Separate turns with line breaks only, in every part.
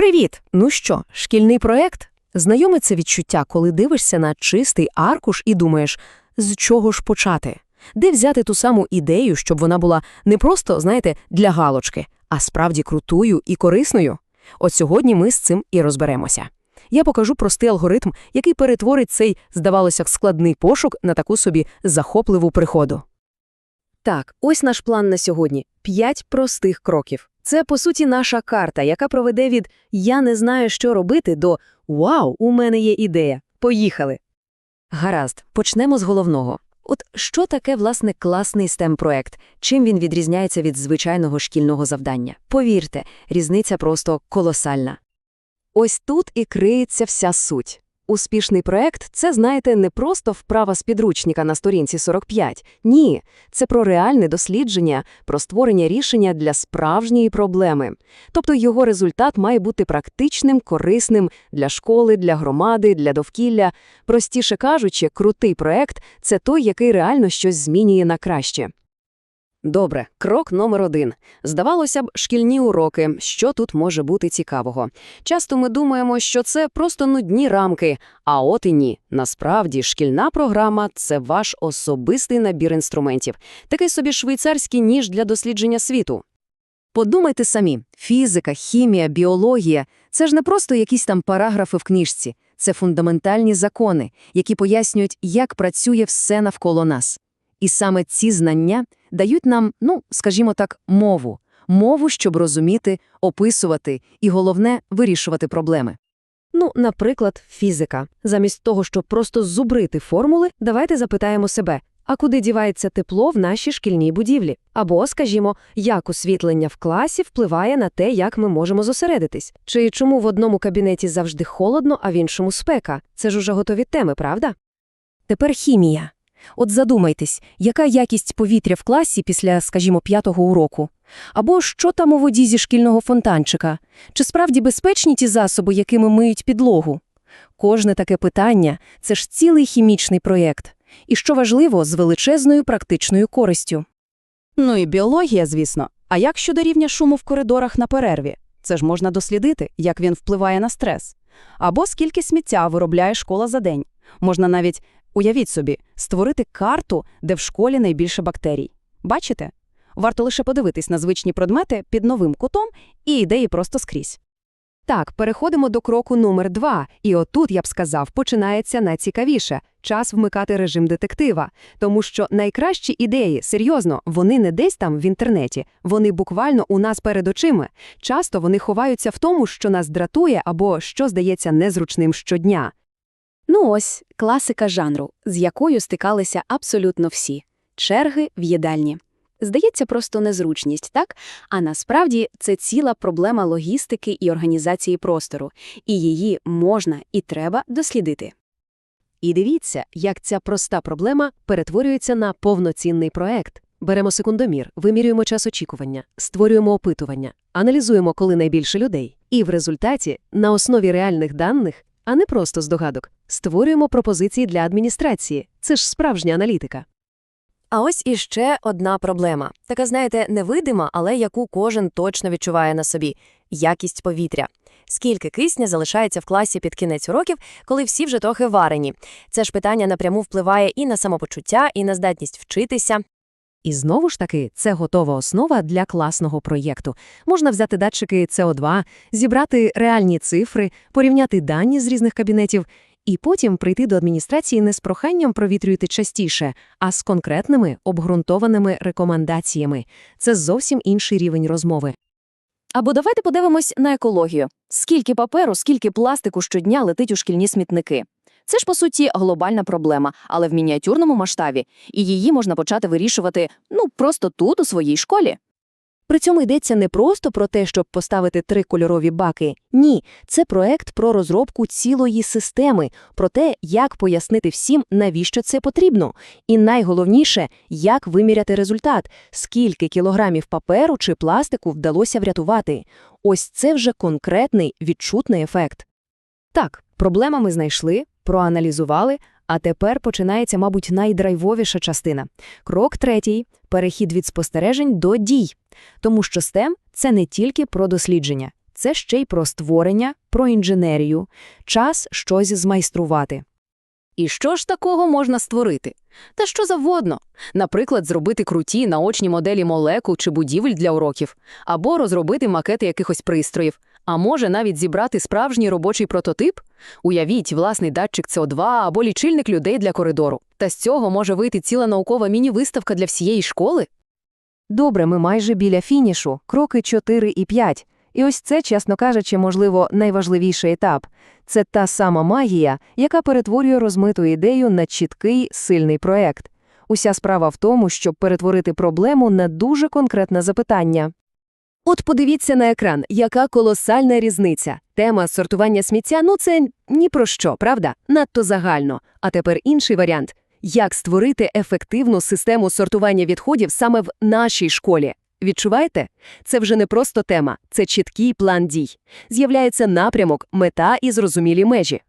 Привіт! Ну що, шкільний проект? Знайоме це відчуття, коли дивишся на чистий аркуш і думаєш, з чого ж почати? Де взяти ту саму ідею, щоб вона була не просто, знаєте, для галочки, а справді крутою і корисною? От сьогодні ми з цим і розберемося. Я покажу простий алгоритм, який перетворить цей, здавалося, складний пошук на таку собі захопливу приходу. Так, ось наш план на сьогодні. П'ять простих кроків. Це, по суті, наша карта, яка проведе від «я не знаю, що робити» до «вау, у мене є ідея». Поїхали! Гаразд, почнемо з головного. От що таке, власне, класний STEM-проект? Чим він відрізняється від звичайного шкільного завдання? Повірте, різниця просто колосальна. Ось тут і криється вся суть. Успішний проект – це, знаєте, не просто вправа з підручника на сторінці 45. Ні, це про реальне дослідження, про створення рішення для справжньої проблеми. Тобто його результат має бути практичним, корисним для школи, для громади, для довкілля. Простіше кажучи, крутий проект – це той, який реально щось змінює на краще. Добре, крок номер один. Здавалося б, шкільні уроки. Що тут може бути цікавого? Часто ми думаємо, що це просто нудні рамки. А от і ні. Насправді, шкільна програма – це ваш особистий набір інструментів. Такий собі швейцарський ніж для дослідження світу. Подумайте самі. Фізика, хімія, біологія – це ж не просто якісь там параграфи в книжці. Це фундаментальні закони, які пояснюють, як працює все навколо нас. І саме ці знання дають нам, ну, скажімо так, мову. Мову, щоб розуміти, описувати і, головне, вирішувати проблеми. Ну, наприклад, фізика. Замість того, щоб просто зубрити формули, давайте запитаємо себе, а куди дівається тепло в нашій шкільній будівлі? Або, скажімо, як освітлення в класі впливає на те, як ми можемо зосередитись? Чи чому в одному кабінеті завжди холодно, а в іншому спека? Це ж уже готові теми, правда? Тепер хімія. От задумайтесь, яка якість повітря в класі після, скажімо, п'ятого уроку? Або що там у воді зі шкільного фонтанчика? Чи справді безпечні ті засоби, якими миють підлогу? Кожне таке питання – це ж цілий хімічний проєкт. І що важливо, з величезною практичною користю.
Ну і біологія, звісно. А як щодо рівня шуму в коридорах на перерві? Це ж можна дослідити, як він впливає на стрес. Або скільки сміття виробляє школа за день. Можна навіть, уявіть собі, створити карту, де в школі найбільше бактерій. Бачите? Варто лише подивитись на звичні предмети під новим кутом і ідеї просто скрізь.
Так, переходимо до кроку номер два. І отут, я б сказав, починається найцікавіше – час вмикати режим детектива. Тому що найкращі ідеї, серйозно, вони не десь там в інтернеті, вони буквально у нас перед очима. Часто вони ховаються в тому, що нас дратує або що здається незручним щодня. Ну ось, класика жанру, з якою стикалися абсолютно всі – черги в їдальні. Здається, просто незручність, так? А насправді це ціла проблема логістики і організації простору, і її можна і треба дослідити. І дивіться, як ця проста проблема перетворюється на повноцінний проект. Беремо секундомір, вимірюємо час очікування, створюємо опитування, аналізуємо, коли найбільше людей. І в результаті, на основі реальних даних, а не просто здогадок, створюємо пропозиції для адміністрації. Це ж справжня аналітика. А ось іще одна проблема. Така, знаєте, невидима, але яку кожен точно відчуває на собі – якість повітря. Скільки кисня залишається в класі під кінець уроків, коли всі вже трохи варені? Це ж питання напряму впливає і на самопочуття, і на здатність вчитися. І знову ж таки, це готова основа для класного проєкту. Можна взяти датчики СО2, зібрати реальні цифри, порівняти дані з різних кабінетів і потім прийти до адміністрації не з проханням провітрювати частіше, а з конкретними обґрунтованими рекомендаціями. Це зовсім інший рівень розмови.
Або давайте подивимось на екологію. Скільки паперу, скільки пластику щодня летить у шкільні смітники. Це ж, по суті, глобальна проблема, але в мініатюрному масштабі, і її можна почати вирішувати, ну, просто тут, у своїй школі.
При цьому йдеться не просто про те, щоб поставити три кольорові баки. Ні, це проект про розробку цілої системи, про те, як пояснити всім, навіщо це потрібно. І найголовніше, як виміряти результат, скільки кілограмів паперу чи пластику вдалося врятувати. Ось це вже конкретний відчутний ефект. Так, проблема ми знайшли, проаналізували, а тепер починається, мабуть, найдрайвовіша частина. Крок третій перехід від спостережень до дій. Тому що STEM – це не тільки про дослідження,
Це ще й про створення, про інженерію, час щось змайструвати.
І що ж такого можна створити? Та що завгодно. Наприклад, зробити круті наочні моделі молекул чи будівель для уроків, або розробити макети якихось пристроїв, а може навіть зібрати справжній робочий прототип? Уявіть, власний датчик СО2 або лічильник людей для коридору. Та з цього може вийти ціла наукова міні-виставка для всієї школи?
Добре, ми майже біля фінішу, кроки 4 і 5. І ось це, чесно кажучи, можливо, найважливіший етап. Це та сама магія, яка перетворює розмиту ідею на чіткий, сильний проект. Уся справа в тому, щоб перетворити проблему на дуже конкретне запитання. От подивіться на екран, яка колосальна різниця. Тема сортування сміття, ну це ні про що, правда? Надто загально. А тепер інший варіант. Як створити ефективну систему сортування відходів саме в нашій школі? Відчуваєте? Це вже не просто тема, це чіткий план дій. З'являється напрямок, мета і зрозумілі межі.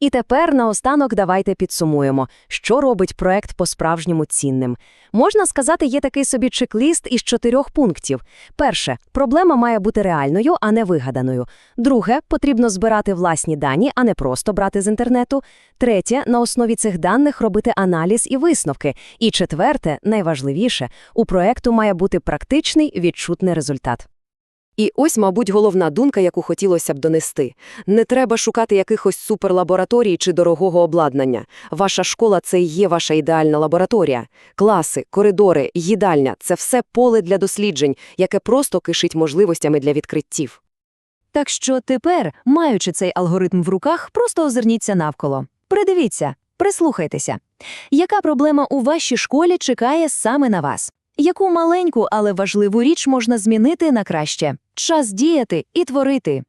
І тепер наостанок давайте підсумуємо, що робить проект по-справжньому цінним. Можна сказати, є такий собі чек-ліст із чотирьох пунктів. Перше, проблема має бути реальною, а не вигаданою. Друге, потрібно збирати власні дані, а не просто брати з інтернету. Третє, на основі цих даних робити аналіз і висновки. І четверте, найважливіше, у проекту має бути практичний відчутний результат. І ось, мабуть, головна думка, яку хотілося б донести. Не треба шукати якихось суперлабораторій чи дорогого обладнання. Ваша школа – це і є ваша ідеальна лабораторія. Класи, коридори, їдальня – це все поле для досліджень, яке просто кишить можливостями для відкриттів.
Так що тепер, маючи цей алгоритм в руках, просто озирніться навколо. Придивіться, прислухайтеся. Яка проблема у вашій школі чекає саме на вас? Яку маленьку, але важливу річ можна змінити на краще? Час діяти і творити.